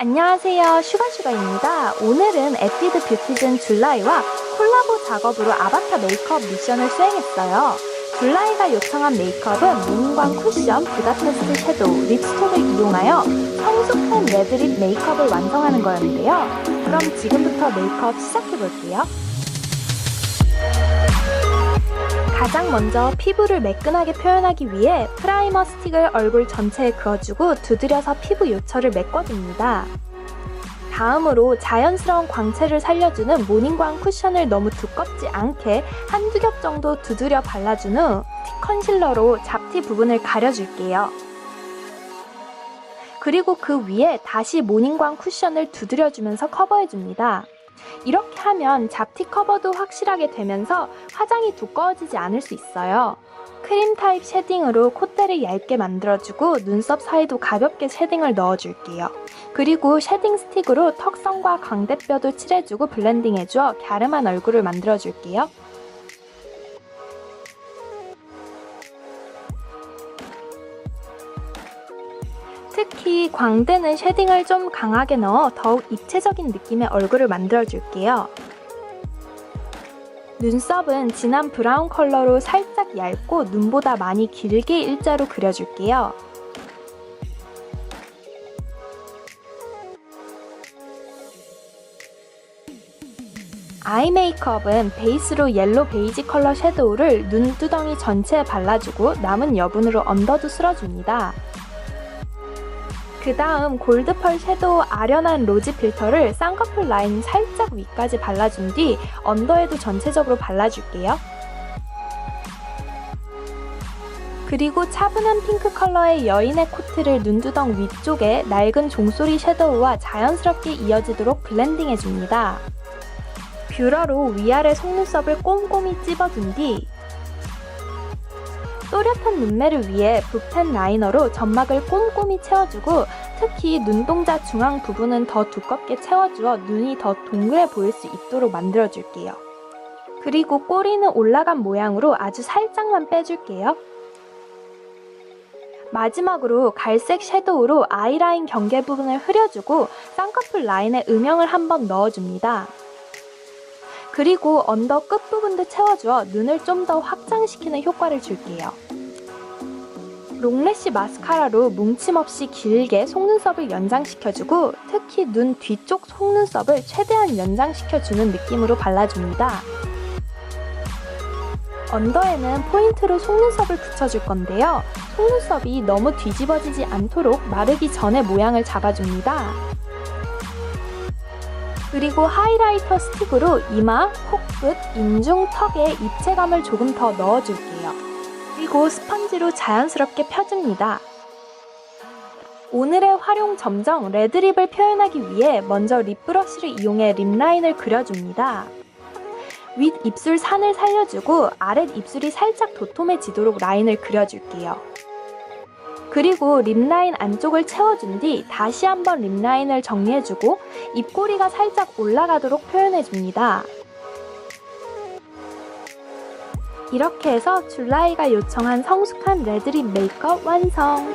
안녕하세요. 슈가슈가입니다. 오늘은 에뛰드 뷰티즌 줄라이와 콜라보 작업으로 아바타 메이크업 미션을 수행했어요. 줄라이가 요청한 메이크업은 무늬광 쿠션, 부다페스트 섀도우, 립스톡을 이용하여 성숙한 레드립 메이크업을 완성하는 거였는데요. 그럼 지금부터 메이크업 시작해볼게요. 가장 먼저 피부를 매끈하게 표현하기 위해 프라이머 스틱을 얼굴 전체에 그어주고 두드려서 피부 요철을 메꿔줍니다. 다음으로 자연스러운 광채를 살려주는 모닝광 쿠션을 너무 두껍지 않게 한두 겹 정도 두드려 발라준 후티 컨실러로 잡티 부분을 가려줄게요. 그리고 그 위에 다시 모닝광 쿠션을 두드려주면서 커버해줍니다. 이렇게 하면 잡티 커버도 확실하게 되면서 화장이 두꺼워지지 않을 수 있어요. 크림 타입 쉐딩으로 콧대를 얇게 만들어주고 눈썹 사이도 가볍게 쉐딩을 넣어줄게요. 그리고 쉐딩 스틱으로 턱선과 광대뼈도 칠해주고 블렌딩해줘 갸름한 얼굴을 만들어줄게요. 특히 광대는 쉐딩을 좀 강하게 넣어 더욱 입체적인 느낌의 얼굴을 만들어줄게요. 눈썹은 진한 브라운 컬러로 살짝 얇고 눈보다 많이 길게 일자로 그려줄게요. 아이 메이크업은 베이스로 옐로 베이지 컬러 섀도우를 눈두덩이 전체에 발라주고 남은 여분으로 언더도 쓸어줍니다. 그 다음 골드펄 섀도우 아련한 로지 필터를 쌍꺼풀 라인 살짝 위까지 발라준 뒤 언더에도 전체적으로 발라줄게요. 그리고 차분한 핑크 컬러의 여인의 코트를 눈두덩 위쪽에 낡은 종소리 섀도우와 자연스럽게 이어지도록 블렌딩해줍니다. 뷰러로 위아래 속눈썹을 꼼꼼히 찝어준 뒤 또렷한 눈매를 위해 붓펜 라이너로 점막을 꼼꼼히 채워주고 특히 눈동자 중앙 부분은 더 두껍게 채워주어 눈이 더 동그래 보일 수 있도록 만들어줄게요. 그리고 꼬리는 올라간 모양으로 아주 살짝만 빼줄게요. 마지막으로 갈색 섀도우로 아이라인 경계 부분을 흐려주고 쌍꺼풀 라인에 음영을 한번 넣어줍니다. 그리고 언더 끝부분도 채워주어 눈을 좀 더 확장시키는 효과를 줄게요. 롱래쉬 마스카라로 뭉침 없이 길게 속눈썹을 연장시켜주고 특히 눈 뒤쪽 속눈썹을 최대한 연장시켜주는 느낌으로 발라줍니다. 언더에는 포인트로 속눈썹을 붙여줄 건데요. 속눈썹이 너무 뒤집어지지 않도록 마르기 전에 모양을 잡아줍니다. 그리고 하이라이터 스틱으로 이마, 코끝, 인중, 턱에 입체감을 조금 더 넣어줄게요. 그리고 스펀지로 자연스럽게 펴줍니다. 오늘의 활용 점정 레드립을 표현하기 위해 먼저 립브러쉬를 이용해 립라인을 그려줍니다. 윗 입술 산을 살려주고 아랫 입술이 살짝 도톰해지도록 라인을 그려줄게요. 그리고 립라인 안쪽을 채워준 뒤 다시 한번 립라인을 정리해주고 입꼬리가 살짝 올라가도록 표현해줍니다. 이렇게 해서 줄라이가 요청한 성숙한 레드립 메이크업 완성!